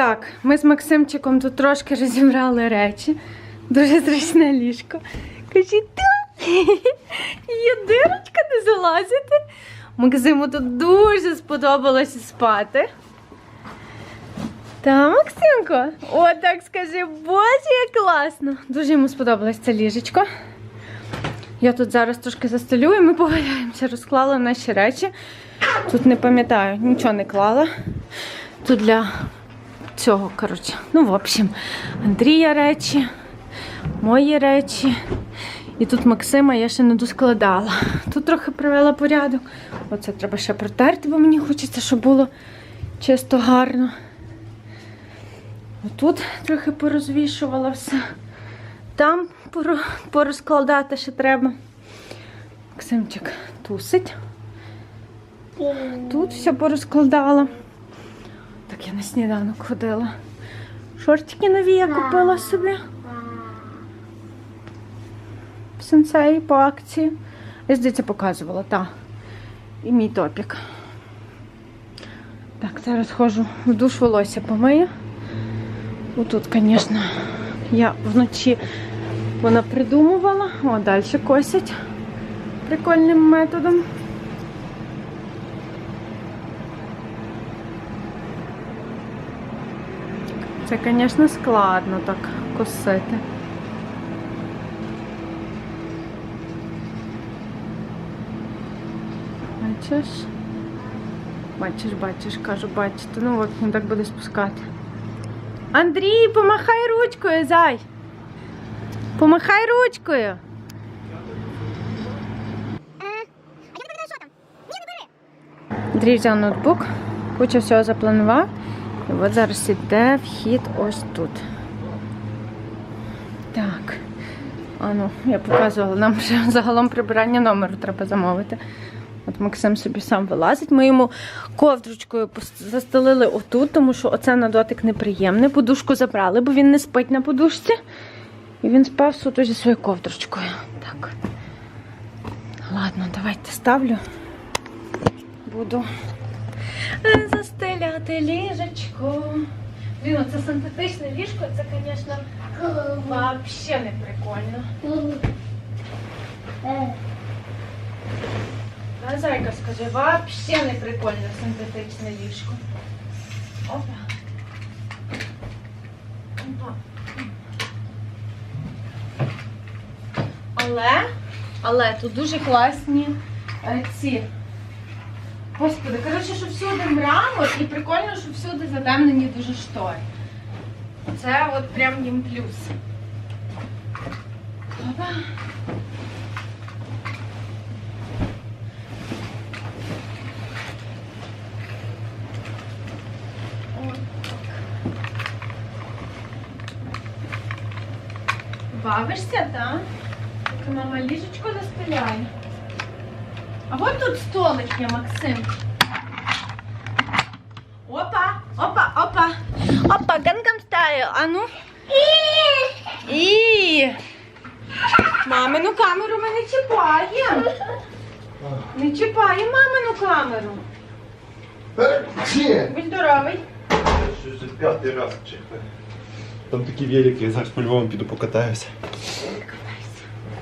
Так, ми з Максимчиком тут трошки розібрали речі. Дуже зручне ліжко. Кажіть, «Да, є дирочка не залазити. Максиму тут дуже сподобалося спати. Та, Максимко, о, так скажи, боже, як класно. Дуже йому сподобалось це ліжечко. Я тут зараз трошки застелю і ми поваляємося. Розклала наші речі. Тут не пам'ятаю, нічого не клала. Тут для цього, коротше. Ну, в общем, Андрія речі, мої речі. І тут Максима я ще не доскладала. Тут трохи привела порядок. Оце треба ще протерти, бо мені хочеться, щоб було чисто гарно. Отут трохи порозвішувала все. Там порозкладати ще треба. Максимчик тусить. Тут все порозкладала. Так я на сніданок ходила. Шортики нові я купила собі. В сенсеї по акції. Я здається показувала, так. І мій топік. Так, зараз ходжу в душ волосся помию. Отут, звісно, я вночі вона придумувала. О, далі косять прикольним методом. Це, звісно, складно так косити. Бачиш? Бачиш, бачиш, кажу, бачите. Ну от він так буде спускати. Андрій, помахай ручкою, зай. Помахай ручкою. Андрій взяв ноутбук, куча всього запланував. От зараз іде вхід ось тут. Так. А ну, я показувала, нам вже загалом прибирання номеру треба замовити. От Максим собі сам вилазить. Ми йому ковдручкою застелили отут, тому що оце на дотик неприємне. Подушку забрали, бо він не спить на подушці. І він спав суто зі своєю ковдручкою. Так. Ладно, давайте ставлю. Буду застеляти ліжечко. Блін, це синтетичне ліжко, це, звісно, взагалі не прикольно. А зайка скажи, вообще не прикольно синтетичне ліжко. Опа. Опа. Але, але тут дуже класні е, ці. Господи, коротше, що всюди мрамор і прикольно, що всюди задемнені дуже штори. Це от прям їм плюс. Опа. Бавишся, так? Так мама ліжечко застеляє. А от тут столик є, Максим. Опа, опа, опа. Опа, гангам стайл. А ну. І. Мамину камеру ми не чіпаємо. Не чіпаємо мамину камеру. Ні. Будь здоровий. Що вже п'ятий раз чихне. Там такі велики, я зараз по Львову піду покатаюся.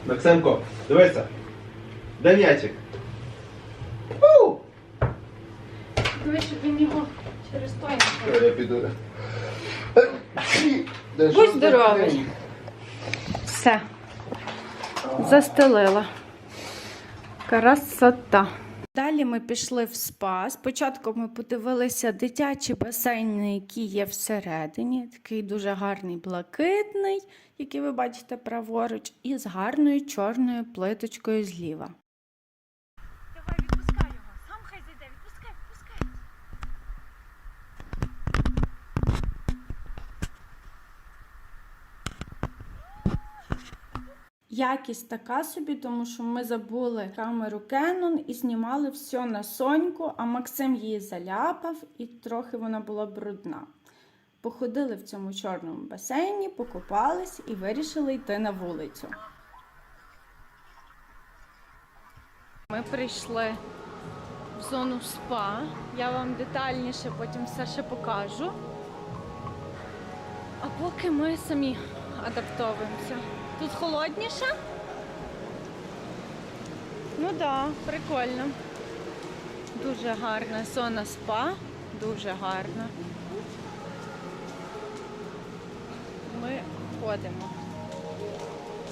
Максимко, дивися. Де м'ячик? У! Дивись, щоб він його через той Е, Я піду. Будь здоровий. Все. Застелила. Красота. Далі ми пішли в спа. Спочатку ми подивилися дитячі басейни, які є всередині. Такий дуже гарний блакитний, який ви бачите праворуч, і з гарною чорною плиточкою зліва. Давай, відпускай його. Сам хай зайде, відпускай, відпускай. Якість така собі, тому що ми забули камеру Canon і знімали все на соньку, а Максим її заляпав і трохи вона була брудна. Походили в цьому чорному басейні, покупались і вирішили йти на вулицю. Ми прийшли в зону спа. Я вам детальніше потім все ще покажу. А Поки ми самі адаптовуємося. Тут холодніше? Ну так, да, прикольно. Дуже гарна зона спа, дуже гарна. Ми ходимо.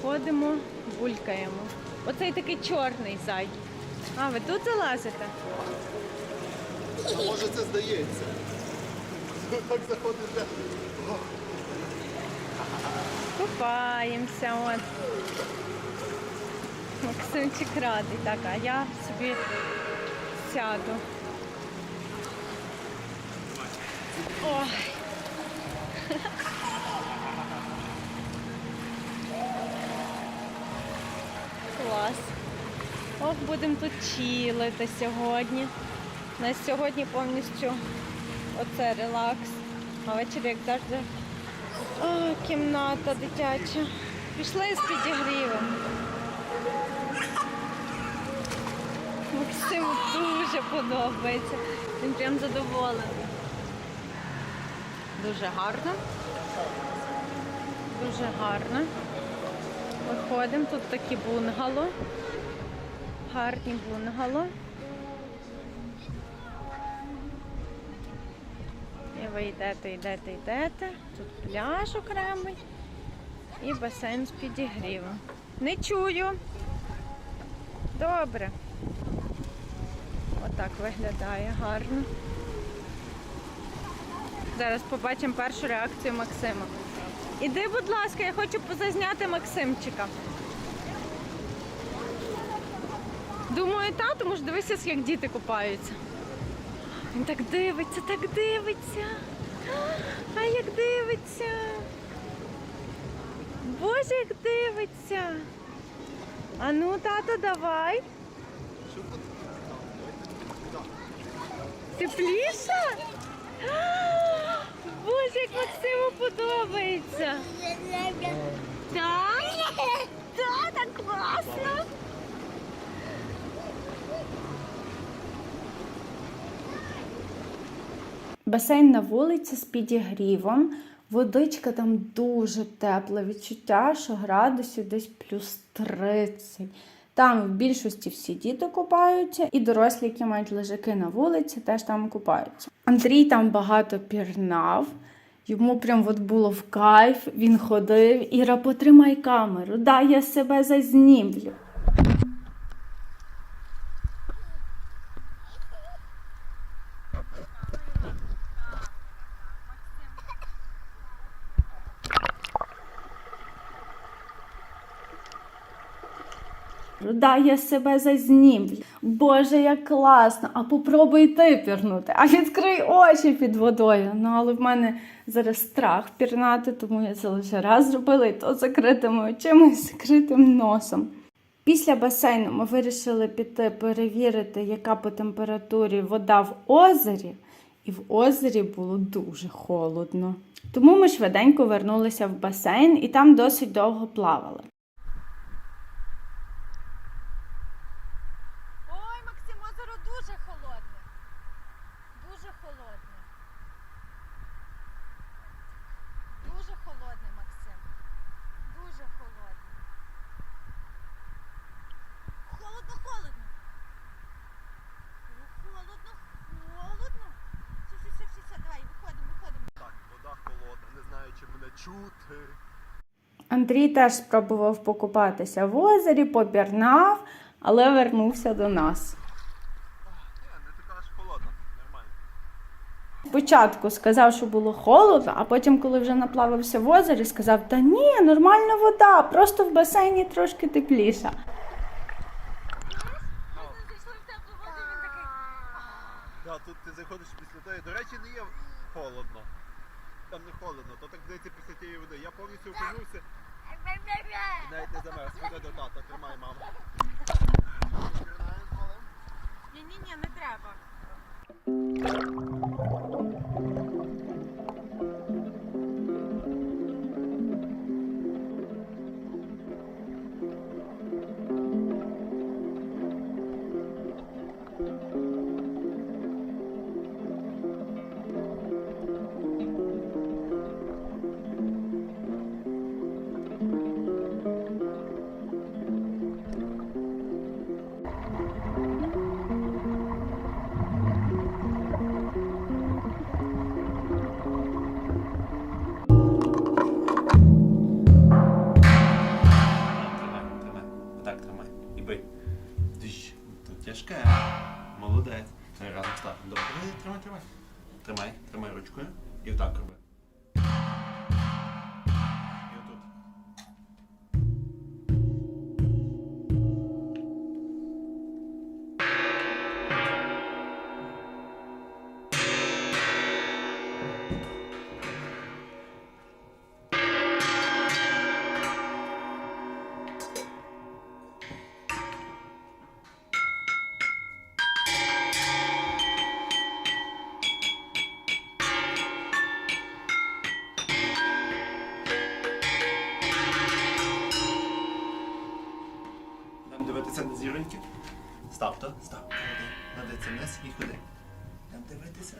Ходимо, булькаємо. Оцей такий чорний зай. А, ви тут залазите? А може це здається? Так заходите. Купаємося. От. Максимчик радий. Так, а я собі сяду. Ой. Клас. Ох, будемо тут чилити сьогодні. У нас сьогодні повністю оце релакс. А ввечері, як завжди, о, кімната дитяча. Пішли з підігрівом. Максиму дуже подобається. Він прям задоволений. Дуже гарно. Дуже гарно. Виходимо, тут такі бунгало. Гарні бунгало. Ви йдете, йдете, йдете. Тут пляж окремий і басейн з підігрівом. Не чую. Добре. Отак виглядає гарно. Зараз побачимо першу реакцію Максима. Іди, будь ласка, я хочу позазняти Максимчика. Думаю, та, тому дивися, як діти купаються. Він так дивиться, так дивиться. А як дивиться. Боже, як дивиться. А ну, тато, давай. Тепліше? Боже, як Максиму подобається. Так? Так, так класно. Басейн на вулиці з підігрівом. Водичка там дуже тепла. Відчуття, що градусів десь плюс 30. Там в більшості всі діти купаються, і дорослі, які мають лежаки на вулиці, теж там купаються. Андрій там багато пірнав. Йому прям от було в кайф, він ходив. Іра, потримай камеру, дай я себе зазнімлю. Дай я себе зазнімлю. Боже, як класно! А попробуй ти пірнути, а відкрий очі під водою. Ну, але в мене зараз страх пірнати, тому я це лише раз зробила, і то закритими очима і закритим носом. Після басейну ми вирішили піти перевірити, яка по температурі вода в озері, і в озері було дуже холодно. Тому ми швиденько вернулися в басейн і там досить довго плавали. Ой, Максим, озеро дуже холодне. Дуже холодне. Дуже холодне, Максим. Дуже холодне. Холодно, холодно. Ну, холодно, холодно. Все, все, все, все, все, давай, виходимо, виходимо. Так, вода холодна, не знаю, чи мене чути. Андрій теж спробував покупатися в озері, попірнав, але вернувся до нас. Спочатку сказав, що було холодно, а потім, коли вже наплавився в озері, сказав: Та ні, нормальна вода, просто в басейні трошки тепліша. Да, тут ти заходиш після тої. До речі, не є холодно. Там не холодно, то так здається після тієї води. Я повністю опинився навіть не мене, сходи до тата, тримай маму. Ні, ні, ні, не треба.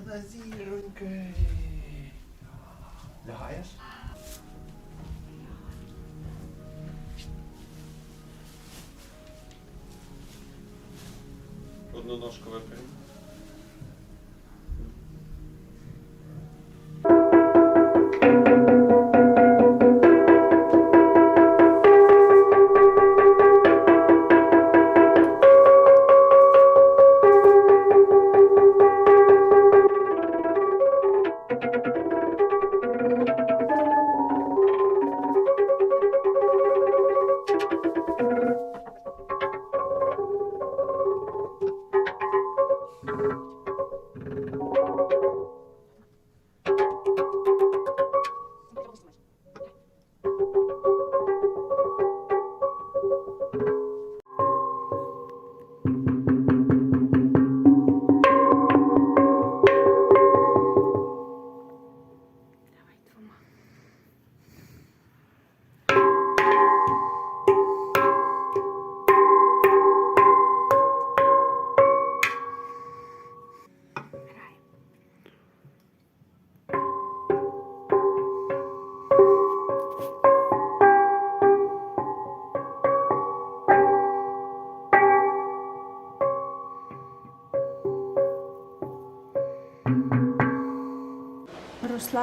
Дивитися на зіроньки. Лягаєш? Одну ножку випрямимо.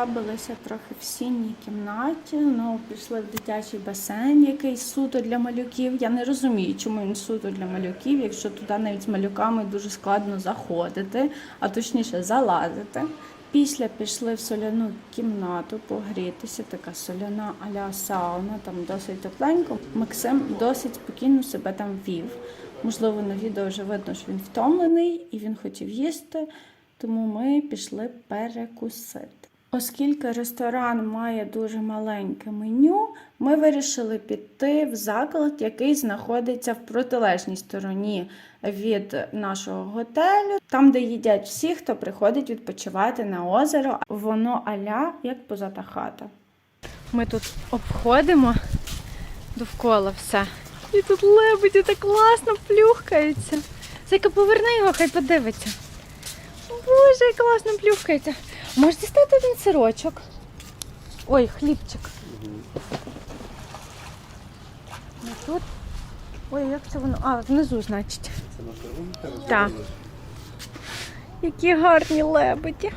Розслабилися трохи в сінній кімнаті. Ну, пішли в дитячий басейн, який суто для малюків. Я не розумію, чому він суто для малюків, якщо туди навіть з малюками дуже складно заходити, а точніше залазити. Після пішли в соляну кімнату погрітися, така соляна аля сауна, там досить тепленько. Максим досить спокійно себе там вів. Можливо, на відео вже видно, що він втомлений і він хотів їсти, тому ми пішли перекусити. Оскільки ресторан має дуже маленьке меню, ми вирішили піти в заклад, який знаходиться в протилежній стороні від нашого готелю, там, де їдять всі, хто приходить відпочивати на озеро. Воно аля як позата хата. Ми тут обходимо довкола все. І тут лебеді так класно плюхкаються. Зайка, поверни його, хай подивиться. Боже, класно плюхкається. Можеш дістати один сирочок? Ой, хлібчик. Ну тут. Ой, як це воно? А, внизу, значить. Це. Так. Які гарні лебеді.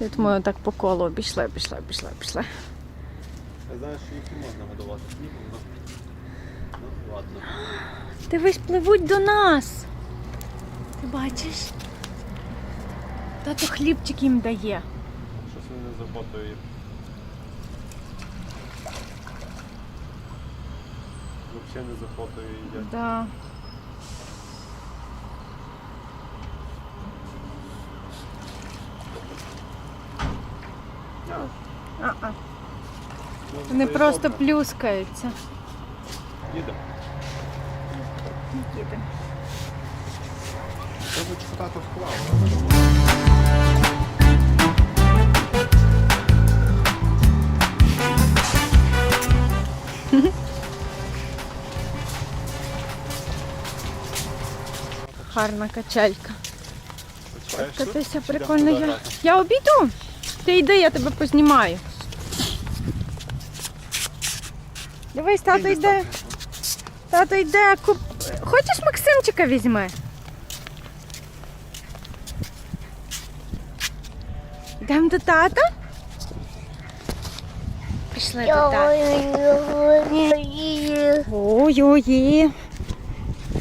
От ми отак по колу обійшли, обійшли, обійшли, обійшли. Я знаю, що їх не можна годувати снігом, але... Ну, ладно. Дивись, пливуть до нас. Ти бачиш? Тато хлібчик їм дає. Щось вони не заботою їх. Взагалі не заботою їдять. Да. А-а. Вони просто плюскаються. Їдемо. Їдемо. Треба читати вклав. Гарна качелька. Катися прикольно. Я, я обійду. Ти йди, я тебе познімаю. Дивись, тато йде. Тато йде. Куп... Хочеш Максимчика візьми? Йдемо до тата? Пішли до тата. Ой-ой.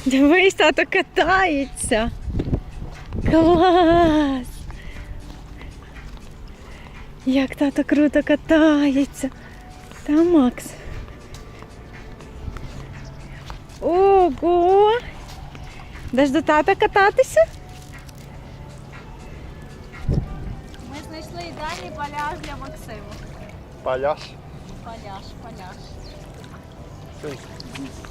Дивись, тато катається. Клас! Як тато круто катається. Та Макс. Ого! Даш до тата кататися? Паляш. Пляж, пляж. Йдеш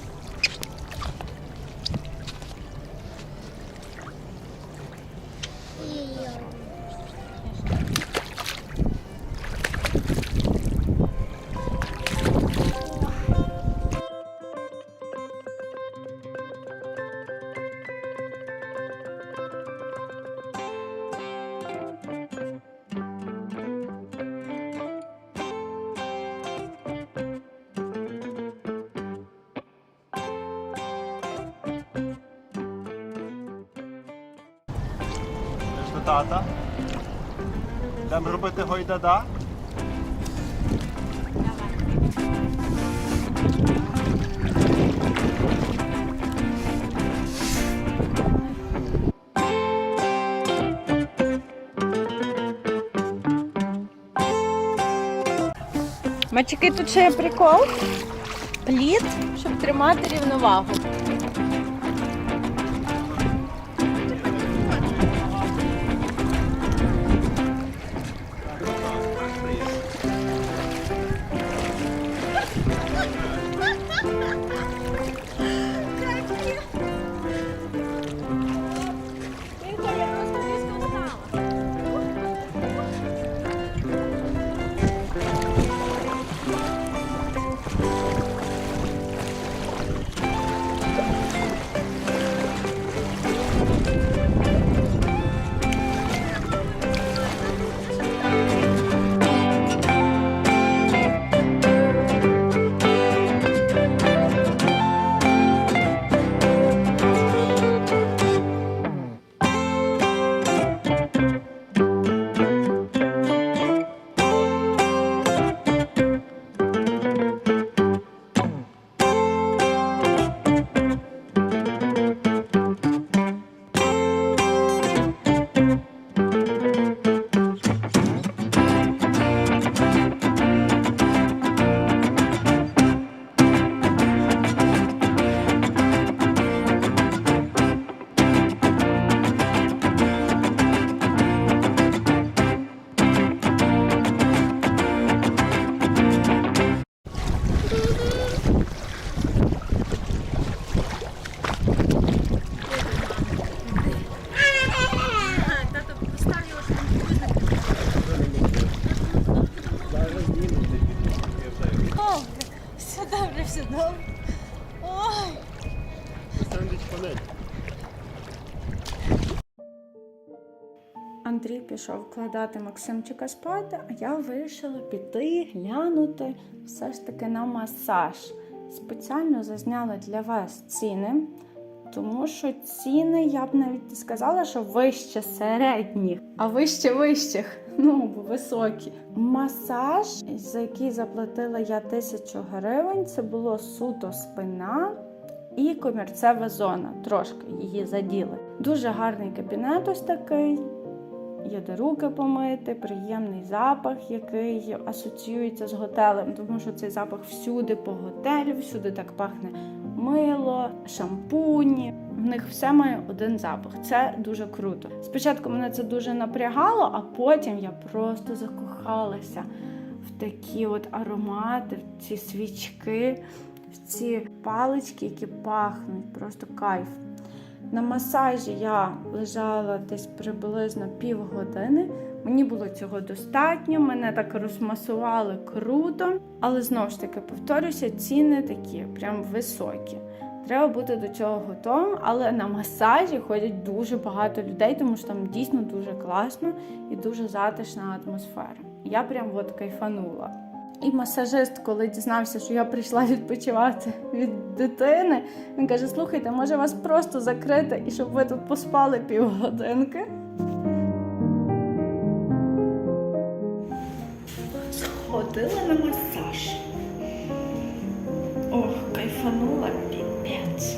Йдемо робити гойдада. Мачики, тут ще є прикол. Плід, щоб тримати рівновагу. Пішов вкладати Максимчика спати, а я вирішила піти глянути все ж таки на масаж. Спеціально зазняла для вас ціни, тому що ціни, я б навіть сказала, що вище середніх, а вище вищих, ну бо високі. Масаж, за який заплатила я тисячу гривень, це було суто спина. І комірцева зона, трошки її заділи. Дуже гарний кабінет ось такий. Є де руки помити, приємний запах, який асоціюється з готелем, тому що цей запах всюди по готелю, всюди так пахне мило, шампуні. В них все має один запах. Це дуже круто. Спочатку мене це дуже напрягало, а потім я просто закохалася в такі от аромати, в ці свічки, в ці палички, які пахнуть, просто кайф. На масажі я лежала десь приблизно півгодини. Мені було цього достатньо, мене так розмасували круто, але знову ж таки повторюся, ціни такі прям високі. Треба бути до цього готовим, але на масажі ходять дуже багато людей, тому що там дійсно дуже класно і дуже затишна атмосфера. Я прям от кайфанула. І масажист, коли дізнався, що я прийшла відпочивати від дитини, він каже: слухайте, може вас просто закрити і щоб ви тут поспали півгодинки. Сходила на масаж. Ох, кайфанула піпець.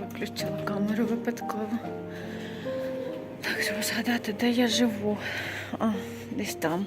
Виключила камеру випадково. Так, щоб згадати, де я живу. А, десь там.